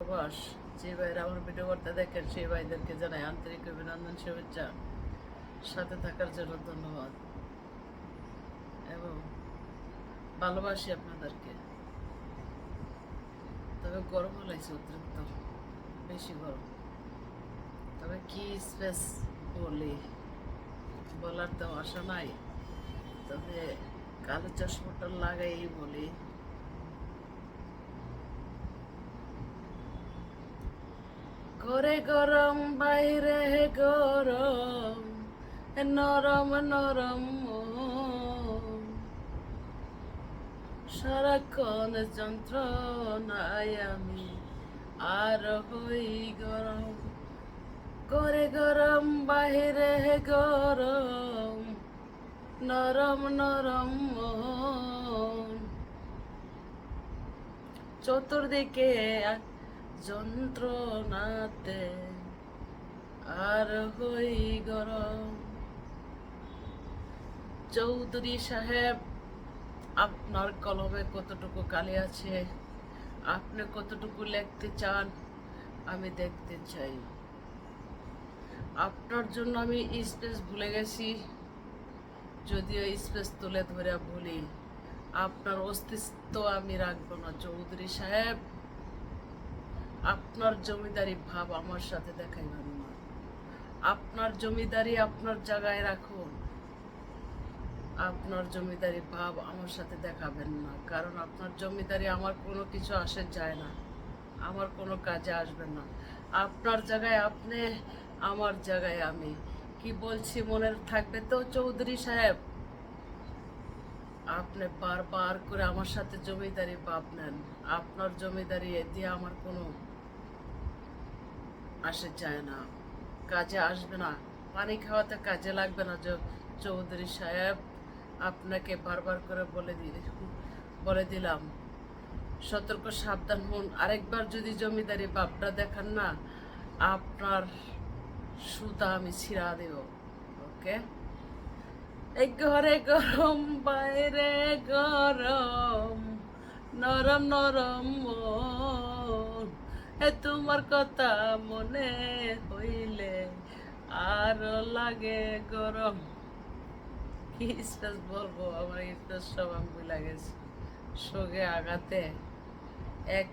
প্রবাস, যে ভাইরা আমার ভিডিও দেখেন, সেই ভাইদেরকে জানাই আন্তরিক অভিনন্দন, শুভেচ্ছা। সাথে থাকার জন্য ধন্যবাদ। এবং ভালোবাসি আপনাদেরকে। তবে গরম লাগছে অতিরিক্ত। বেশি গরম। তবে কি স্পেস বলি? বলার তো আশা নাই। তবে কালো চশমাটা লাগাই বলি। ঘরে গরম, বাইরে গরম নরম নরম। সারাক্ষণ যন্ত্রণায় আমি আর হই গরম করে গরম বাহিরে গরম, নরম নরম চতুর্দিকে যন্ত্রণাতে আর হই গরম। চৌধুরী সাহেব, আপনার কলমে কতটুকু কালি আছে? আপনি কতটুকু লিখতে চান, আমি দেখতে চাই। আপনার জন্য আমি স্পেস ভুলে গেছি, যদিও স্পেস তুলে ধরে বলি, আপনার অস্তিত্ব আমি রাখব না। চৌধুরী সাহেব আপনার জমিদারি ভাব আমার সাথে দেখাইবেন না। আপনার জমিদারি আপনার জায়গায় রাখুন। আপনার জমিদারি ভাব আমার সাথে দেখাবেন না। কারণ আপনার জমিদারি আমার কোনো কিছু আসে যায় না। আমার কোনো কাজে আসবে না। আপনার জায়গায় আপনি, আমার জায়গায় আমি। কি বলছি মনে থাকবে তো চৌধুরী সাহেব? আপনি বারবার করে আমার সাথে জমিদারি ভাব নেন। আপনার জমিদারি এ দিয়ে আমার কোনো আসে যায় না। কাজে আসবে না। পানি খাওয়াতে কাজে লাগবে না। চৌধুরী সাহেব আপনাকে বারবার করে বলে দি বলে দিলাম। সতর্ক, সাবধান হন। আরেকবার যদি জমিদারি বাপটা দেখান না, আপনার সুতা আমি ছিঁড়া দেব। ওকে? ঘরে গরম, বাইরে গরম, নরম নরম এ তোমার কথা মনে হইলে আর লাগে গরম। কি বলব? আমার স্পেস সব আমি গেছি সোগে আগাতে এক